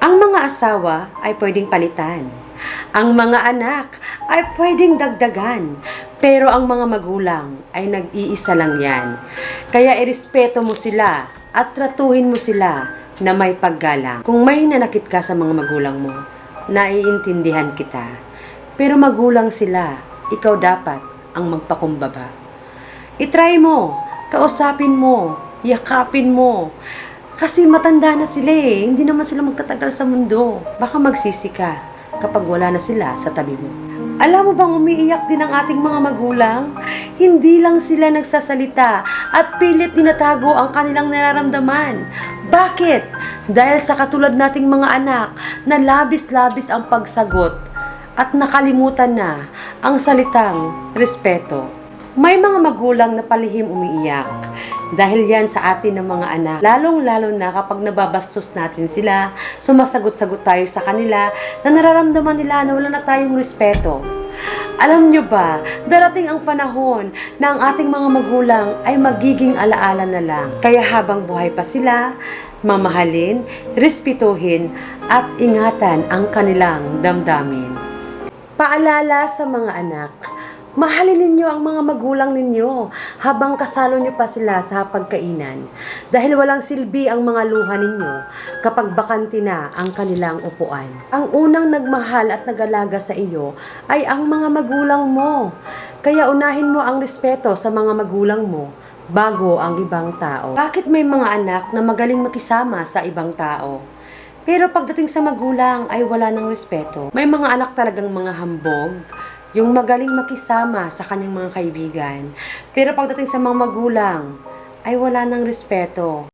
Ang mga asawa ay pwedeng palitan. Ang mga anak ay pwedeng dagdagan. Pero ang mga magulang ay nag-iisa lang yan. Kaya irespeto mo sila at tratuhin mo sila na may paggalang. Kung may nanakit ka sa mga magulang mo, naiintindihan kita. Pero magulang sila, ikaw dapat ang magpakumbaba. Itry mo, kausapin mo, yakapin mo. Kasi matanda na sila eh. Hindi naman sila magtatagal sa mundo. Baka magsisi ka kapag wala na sila sa tabi mo. Alam mo bang umiiyak din ang ating mga magulang? Hindi lang sila nagsasalita at pilit tinatago ang kanilang nararamdaman. Bakit? Dahil sa katulad nating mga anak na labis-labis ang pagsagot at nakalimutan na ang salitang respeto. May mga magulang na palihim umiiyak dahil yan sa atin ng mga anak. Lalong-lalo na kapag nababastos natin sila, sumasagot-sagot tayo sa kanila na nararamdaman nila na wala na tayong respeto. Alam nyo ba, darating ang panahon na ang ating mga magulang ay magiging alaala na lang. Kaya habang buhay pa sila, mamahalin, respetuhin, at ingatan ang kanilang damdamin. Paalala sa mga anak, mahalin ninyo ang mga magulang ninyo habang kasalo nyo pa sila sa pagkainan dahil walang silbi ang mga luha ninyo kapag bakanti na ang kanilang upuan. Ang unang nagmahal at nagalaga sa iyo ay ang mga magulang mo. Kaya unahin mo ang respeto sa mga magulang mo bago ang ibang tao. Bakit may mga anak na magaling makisama sa ibang tao? Pero pagdating sa magulang ay wala ng respeto. May mga anak talagang mga hambog, yung magaling makisama sa kanyang mga kaibigan. Pero pagdating sa mga magulang, ay wala ng respeto.